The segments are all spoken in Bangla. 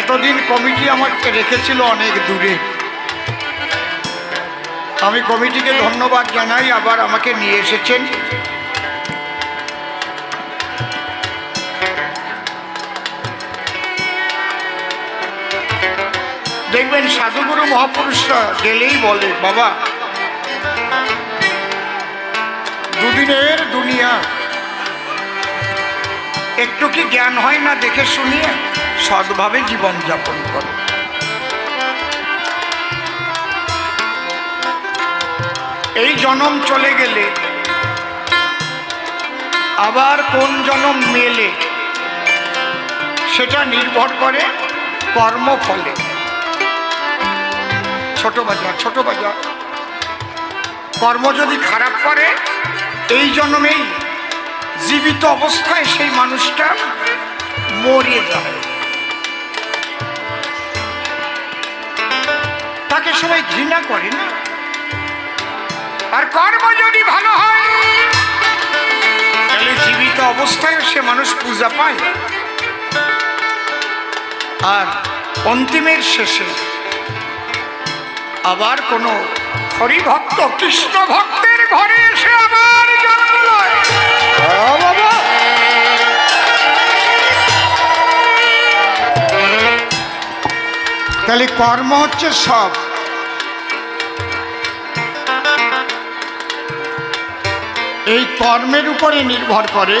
এতদিন কমিটি আমাকে রেখেছিল অনেক দূরে। আমি কমিটিকে ধন্যবাদ জানাই, আবার আমাকে নিয়ে এসেছেন। দেখবেন, সাধুগুরু মহাপুরুষরা গেলেই বলে, বাবা, দুদিনের দুনিয়া। একটু কি জ্ঞান হয় না দেখে শুনিয়ে? সৎভাবে জীবন যাপন করো। এই জনম চলে গেলে আবার কোন জনম মেলে, সেটা নির্ভর করে কর্মফলে। ছোট বাজার ছোট বাজার। কর্ম যদি খারাপ করে, এই জন্মেই জীবিত অবস্থায় সেই মানুষটা মরিয়ে যায়। সবাই ঘৃণা করে না? আর কর্ম যদি ভালো হয়, তাহলে জীবিত অবস্থায় সে মানুষ পূজা পায়। আর অন্তিমের শেষে আবার কোনো হরিভক্ত, কৃষ্ণ ভক্তের ঘরে এসে আবার তাহলে কর্ম হচ্ছে সব। এই কর্মের উপরে নির্ভর করে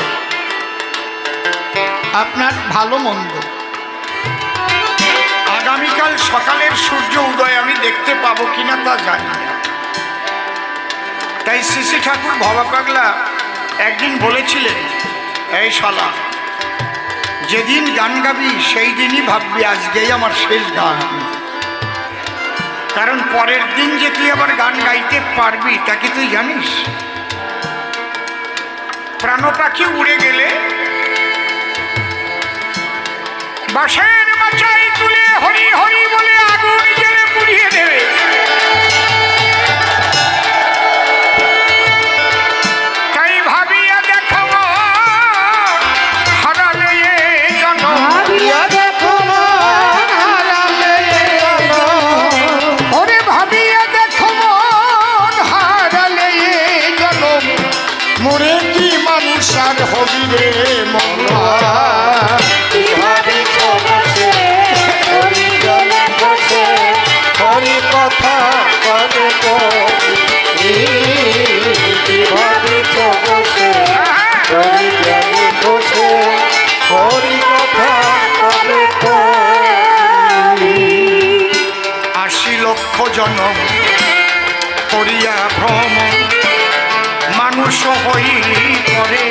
আপনার ভালো মন্দ। আগামীকাল সকালের সূর্য উদয় আমি দেখতে পাবো কিনা তা জানি না। তাই শ্রী ঠাকুর ভবা পাগলা একদিন বলেছিলেন, এই শালা, যেদিন গান গাবি, সেই দিনই ভাববি আজকেই আমার শেষ গান। কারণ পরের দিন যে তুই আবার গান গাইতে পারবি, তা কি তুই জানিস? প্রাণ পাখি উড়ে গেলে? বাসের মাচাই লক্ষ জনম করিয়া ভ্রমণ মানুষ হই করে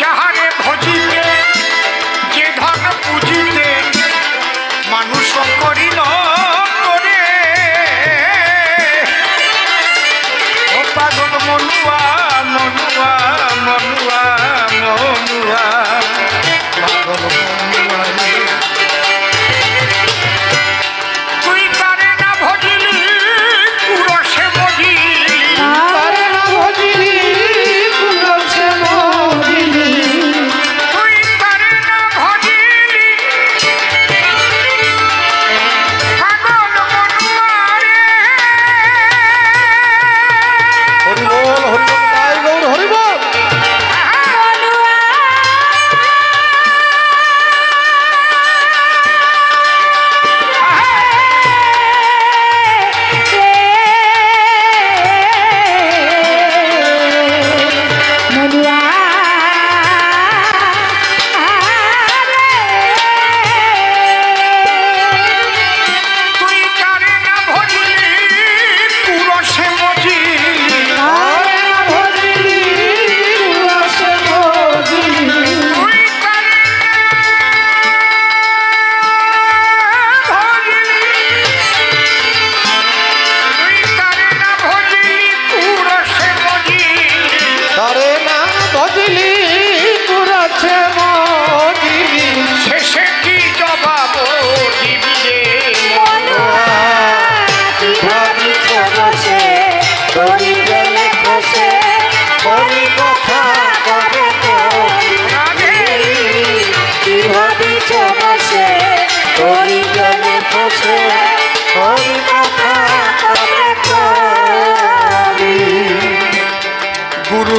যাহারে ভজিতে যে ধন পুজিতে মানুষ করিল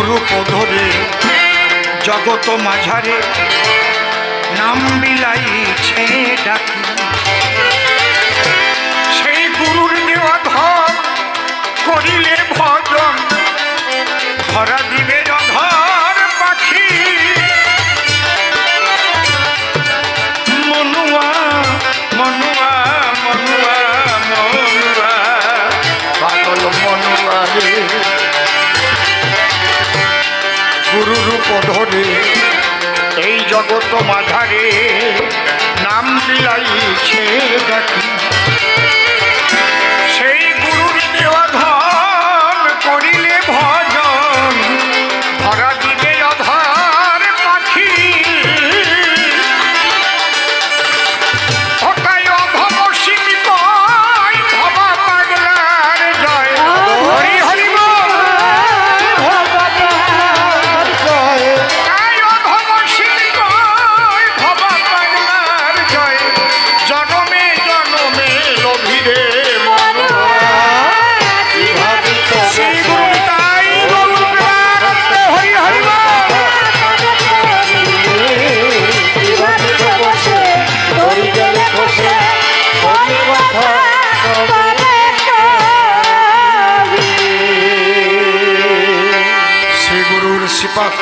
রূপ ধরে জগত মাঝারে নাম বিলাইছে ডাকি। সেই গুরুর দেওয়া ধর করিলে গুরু রূপ ধরে এই জগত মাঝারে নাম বিলাইছে ডাকি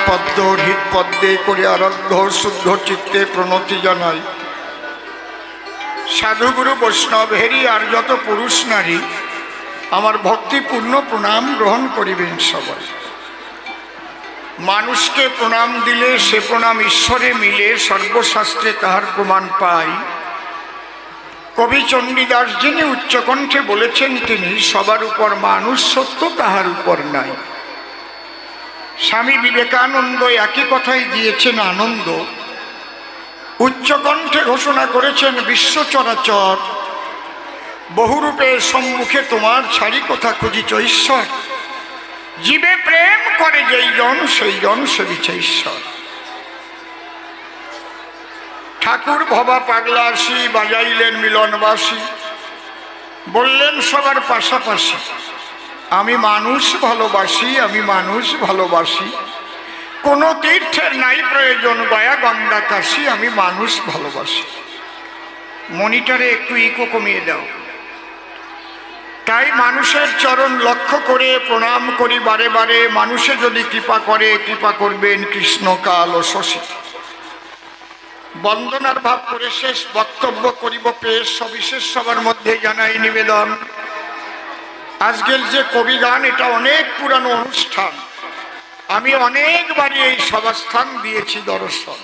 পদ্ম হৃদ পদ্মে করে আরাধ্য শুদ্ধ চিত্তে প্রণতি জানাই। সাধুগুরু বৈষ্ণব হেরি আর যত পুরুষ নারী, আমার ভক্তিপূর্ণ প্রণাম গ্রহণ করিবেন সবাই। মানুষকে প্রণাম দিলে সে প্রণাম ঈশ্বরে মিলে সর্বশাস্ত্রে তাহার প্রমাণ পাই। কবি চণ্ডীদাস যিনি উচ্চকণ্ঠে বলেছেন তিনি, সবার উপর মানুষ সত্য তাহার উপর নাই। স্বামী বিবেকানন্দ একই কথাই দিয়েছেন আনন্দ। উচ্চকণ্ঠে ঘোষণা করেছেন, বিশ্ব চরাচর, বহুরূপে সম্মুখে তোমার ছাড়ি কথা খুঁজিছ, ঈশ্বর। জীবে প্রেম করে যেই জন, সেই জন সেবিছে ঈশ্বর। ঠাকুর ভবা পাগলাসি, বাজাইলেন মিলনবাসী, বললেন সবার পাশাপাশি। আমি মানুষ ভালোবাসি, আমি মানুষ ভালোবাসি। কোনো তীর্থের নাই প্রয়োজন গয়া গঙ্গা কাশি, আমি মানুষ ভালোবাসি। মনিটরে একটু ইকো কমিয়ে দাও। তাই মানুষের চরণ লক্ষ্য করে, প্রণাম করি বারে বারে। মানুষে যদি কৃপা করে, কৃপা করবেন কৃষ্ণ কাল ও শশী। বন্দনার ভাব করে শেষ বক্তব্য করিব পেশ, সবিশেষ সবার মধ্যে জানাই নিবেদন। আজকের যে কবি গান এটা অনেক পুরানো অনুষ্ঠান। আমি অনেকবারই এই সভাস্থান দিয়েছি দর্শন।